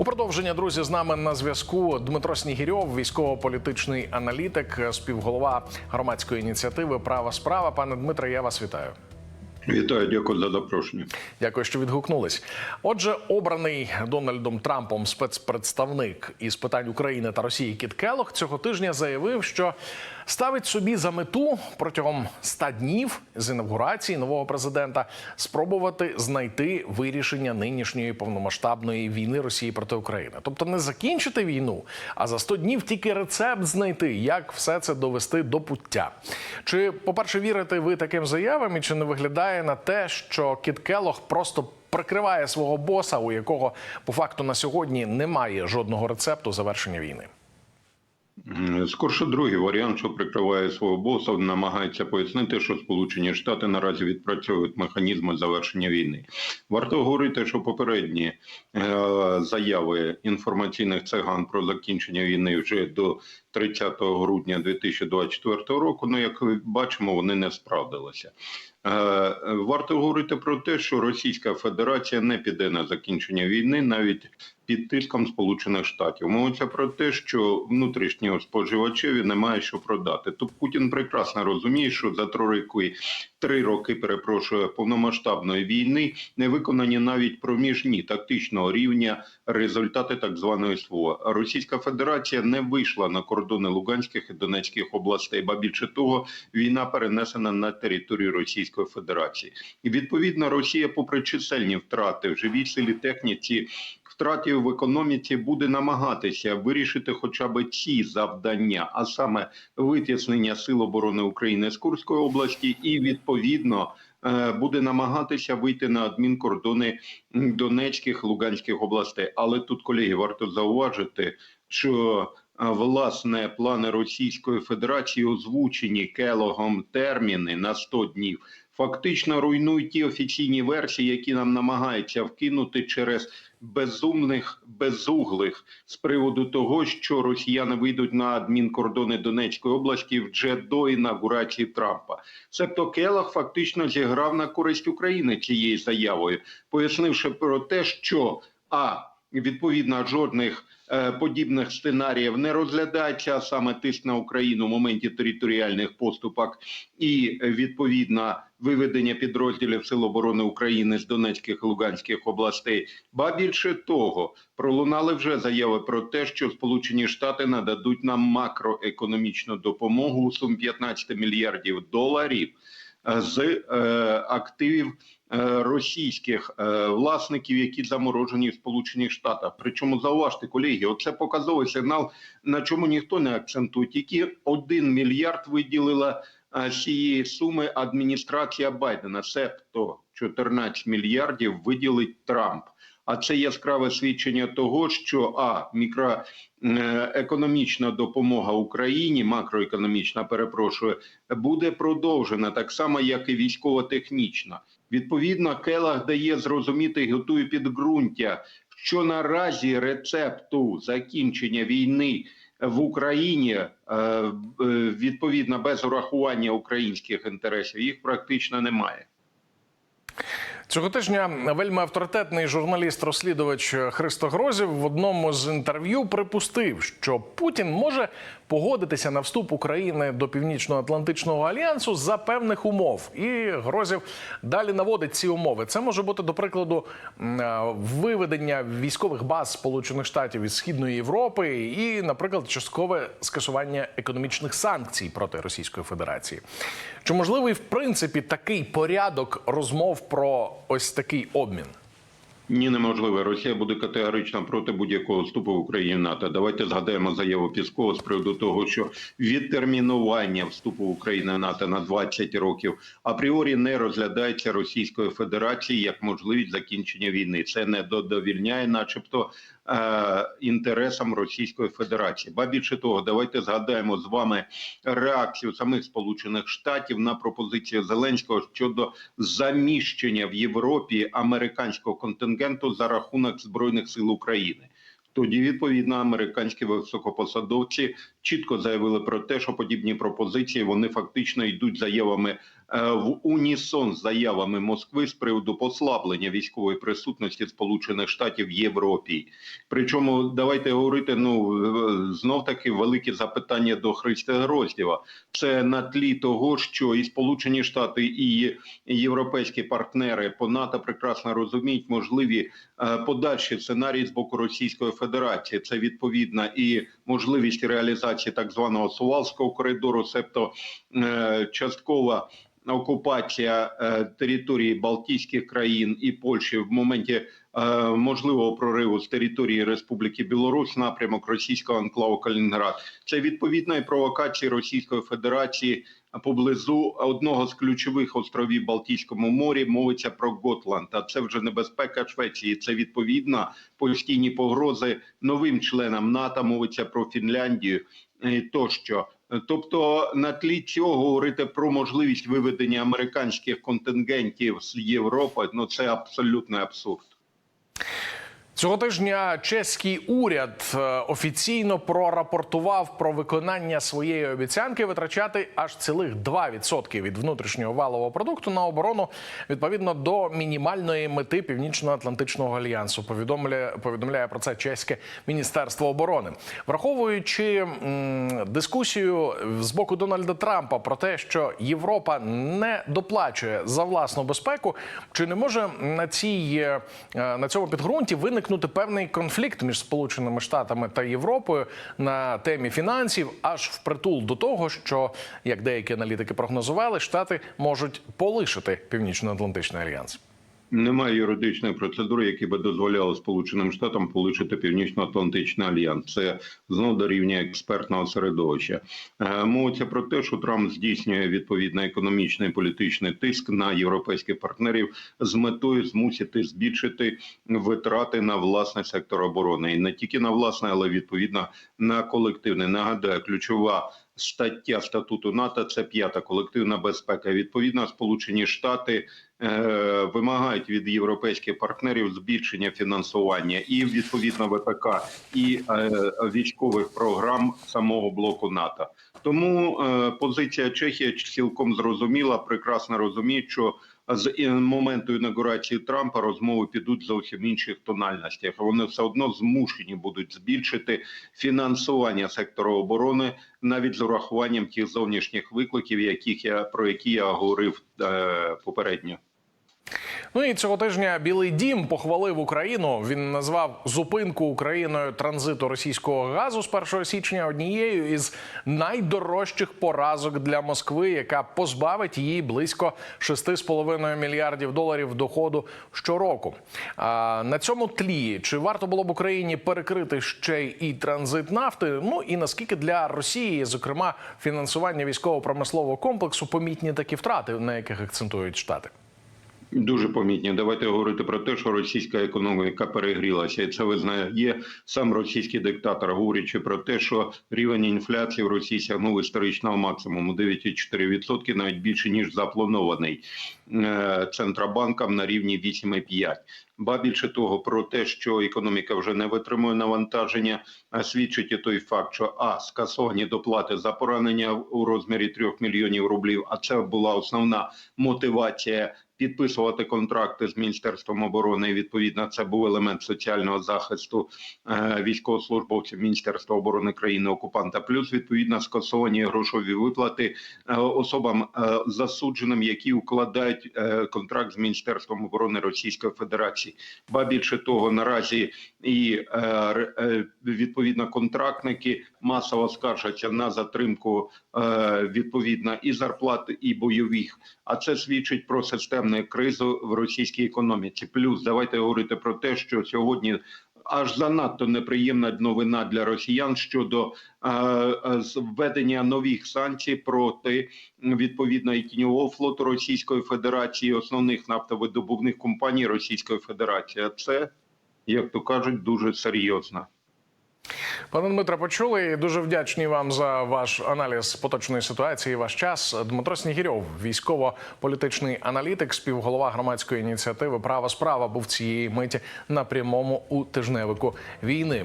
У продовження друзі з нами на зв'язку Дмитро Снігірьов, військово-політичний аналітик, співголова громадської ініціативи Права справа. Пане Дмитре, я вас вітаю. Вітаю, дякую за запрошення. Дякую, що відгукнулись. Отже, обраний Дональдом Трампом спецпредставник із питань України та Росії Кіт Келох цього тижня заявив, що ставить собі за мету протягом 100 днів з інавгурації нового президента спробувати знайти вирішення нинішньої повномасштабної війни Росії проти України. Тобто не закінчити війну, а за 100 днів тільки рецепт знайти, як все це довести до пуття. Чи, по-перше, вірите ви таким заявам, і чи не виглядає на те, що Кіт Келох просто прикриває свого боса, у якого по факту на сьогодні немає жодного рецепту завершення війни? Скорше другий варіант, що прикриває свого боса, намагається пояснити, що Сполучені Штати наразі відпрацьовують механізми завершення війни. Варто говорити, що попередні е, заяви інформаційних циган про закінчення війни вже до 30 грудня 2024 року. Ну як бачимо, вони не справдилися. Е, Варто говорити про те, що Російська Федерація не піде на закінчення війни навіть під тиском Сполучених Штатів. Мовиться про те, що внутрішнього споживачеві немає що продати. Тобто Путін прекрасно розуміє, що за три роки, три роки перепрошую повномасштабної війни не виконані навіть проміжні тактичного рівня результати так званої СВО. Російська Федерація не вийшла на кордони Луганських і Донецьких областей, ба більше того, війна перенесена на територію Російської Федерації. І відповідно Росія, попри чисельні втрати в живій силі техніці. Втратів в економіці буде намагатися вирішити хоча б ці завдання, а саме витіснення сил оборони України з Курської області, і відповідно е, буде намагатися вийти на адмінкордони Донецьких Луганських областей. Але тут, колеги, варто зауважити, що власне плани Російської Федерації озвучені Келогом терміни на 100 днів. Фактично руйнують ті офіційні версії, які нам намагаються вкинути через безумних безуглих з приводу того, що росіяни вийдуть на адмінкордони Донецької області вже до інаугурації Трампа. Себто Келах фактично зіграв на користь України цією заявою, пояснивши про те, що а відповідно жодних е, подібних сценаріїв не розглядається, саме тиск на Україну в моменті територіальних поступок і відповідно виведення підрозділів Сил оборони України з Донецьких і Луганських областей. Ба більше того, пролунали вже заяви про те, що Сполучені Штати нададуть нам макроекономічну допомогу у сумі 15 мільярдів доларів е, з е, активів російських е, власників, які заморожені в Сполучених Штатах. Причому зауважте, колеги, оце показовий сигнал, на чому ніхто не акцентує. Тільки один мільярд виділила е, цієї суми адміністрація Байдена, себто 14 мільярдів виділить Трамп. А це яскраве свідчення того, що а мікроекономічна допомога Україні, макроекономічна, перепрошую, буде продовжена так само, як і військово-технічна. Відповідно, Келах дає зрозуміти і готує підґрунтя, що наразі рецепту закінчення війни в Україні е, е, відповідно без урахування українських інтересів їх практично немає. Цього тижня вельми авторитетний журналіст-розслідувач Христо Грозів в одному з інтерв'ю припустив, що Путін може погодитися на вступ України до Північно-Атлантичного альянсу за певних умов. І Грозів далі наводить ці умови. Це може бути, до прикладу, виведення військових баз Сполучених Штатів із Східної Європи, і, наприклад, часткове скасування економічних санкцій проти Російської Федерації. Чи можливий в принципі такий порядок розмов про ось такий обмін? Ні, неможливо. Росія буде категорично проти будь-якого вступу в Україні в НАТО. Давайте згадаємо заяву Піскова з приводу того, що відтермінування вступу України в НАТО на 20 років апріорі не розглядається Російською Федерацією як можливість закінчення війни. Це не додовільняє, начебто, інтересам Російської Федерації. Ба більше того, давайте згадаємо з вами реакцію самих Сполучених Штатів на пропозицію Зеленського щодо заміщення в Європі американського контингенту за рахунок збройних сил України. Тоді відповідно американські високопосадовці чітко заявили про те, що подібні пропозиції вони фактично йдуть заявами е, в унісон з заявами Москви з приводу послаблення військової присутності Сполучених Штатів в Європі. Причому давайте говорити ну знов таки велике запитання до Христа Гроздєва. Це на тлі того, що і Сполучені Штати, і європейські партнери по НАТО прекрасно розуміють можливі е, подальші сценарії з боку Російської Федерації. Це відповідна і можливість реалізації так званого Сувалського коридору, себто е, часткова окупація е, території Балтійських країн і Польщі в моменті е, можливого прориву з території Республіки Білорусь напрямок російського анклаву Калінінград. Це відповідної провокації Російської Федерації поблизу одного з ключових островів Балтійському морі. Мовиться про Готланд. А це вже небезпека Швеції. Це відповідно постійні погрози новим членам НАТО. Мовиться про Фінляндію е, тощо. Тобто на тлі цього говорити про можливість виведення американських контингентів з Європи, ну це абсолютний абсурд. Цього тижня чеський уряд е, офіційно прорапортував про виконання своєї обіцянки витрачати аж цілих 2% від внутрішнього валового продукту на оборону відповідно до мінімальної мети Північно-Атлантичного альянсу. Повідомляє повідомляє про це чеське міністерство оборони, враховуючи м, дискусію з боку Дональда Трампа про те, що Європа не доплачує за власну безпеку, чи не може на цій е, на цьому підґрунті виникнути певний конфлікт між Сполученими Штатами та Європою на темі фінансів, аж впритул до того, що як деякі аналітики прогнозували, штати можуть полишити Північно-Атлантичний альянс. Немає юридичної процедури, які би дозволяли Сполученим Штатам полишити Північно-Атлантичний альянс. Це знов до рівня експертного середовища. Е, Мовиться про те, що Трамп здійснює відповідно економічний і політичний тиск на європейських партнерів з метою змусити збільшити витрати на власний сектор оборони і не тільки на власний, але відповідно на колективний. Нагадаю, ключова. Стаття статуту НАТО це п'ята колективна безпека. Відповідно, Сполучені Штати е, вимагають від європейських партнерів збільшення фінансування і відповідно ВПК і е, військових програм самого блоку НАТО. Тому е, позиція Чехії цілком зрозуміла, прекрасно розуміє, що з моменту інаугурації Трампа розмови підуть зовсім інших тональностях. Вони все одно змушені будуть збільшити фінансування сектору оборони навіть з урахуванням тих зовнішніх викликів, яких я про які я говорив е, попередньо. Ну і цього тижня Білий Дім похвалив Україну. Він назвав зупинку Україною транзиту російського газу з 1 січня однією із найдорожчих поразок для Москви, яка позбавить її близько 6,5 мільярдів доларів доходу щороку. А на цьому тлі чи варто було б Україні перекрити ще і транзит нафти? Ну і наскільки для Росії, зокрема, фінансування військово-промислового комплексу помітні такі втрати, на яких акцентують штати? Дуже помітні. Давайте говорити про те, що російська економіка перегрілася, і це визнає сам російський диктатор, говорячи про те, що рівень інфляції в Росії сягнув історичного максимуму 9,4%, навіть більше ніж запланований е, центробанком на рівні 8,5%. Ба більше того, про те, що економіка вже не витримує навантаження, а свідчить і той факт, що а скасовані доплати за поранення у розмірі 3 мільйонів рублів. А це була основна мотивація підписувати контракти з міністерством оборони. І, відповідно, це був елемент соціального захисту е, військовослужбовців Міністерства оборони країни окупанта. Плюс відповідно скасовані грошові виплати е, особам е, засудженим, які укладають контракт з міністерством оборони Російської Федерації. Ба більше того, наразі і відповідно контрактники масово скаржаться на затримку відповідно і зарплат, і бойових. А це свідчить про системну кризу в російській економіці. Плюс давайте говорити про те, що сьогодні. Аж занадто неприємна новина для росіян щодо е, е, введення нових санкцій проти відповідно і тіньового флоту Російської Федерації, основних нафтовидобувних компаній Російської Федерації. Це, як то кажуть, дуже серйозно. Пане Дмитро, почули дуже вдячні вам за ваш аналіз поточної ситуації. Ваш час Дмитро Снігірьов, військово-політичний аналітик, співголова громадської ініціативи Права справа був цієї миті на прямому у тижневику війни.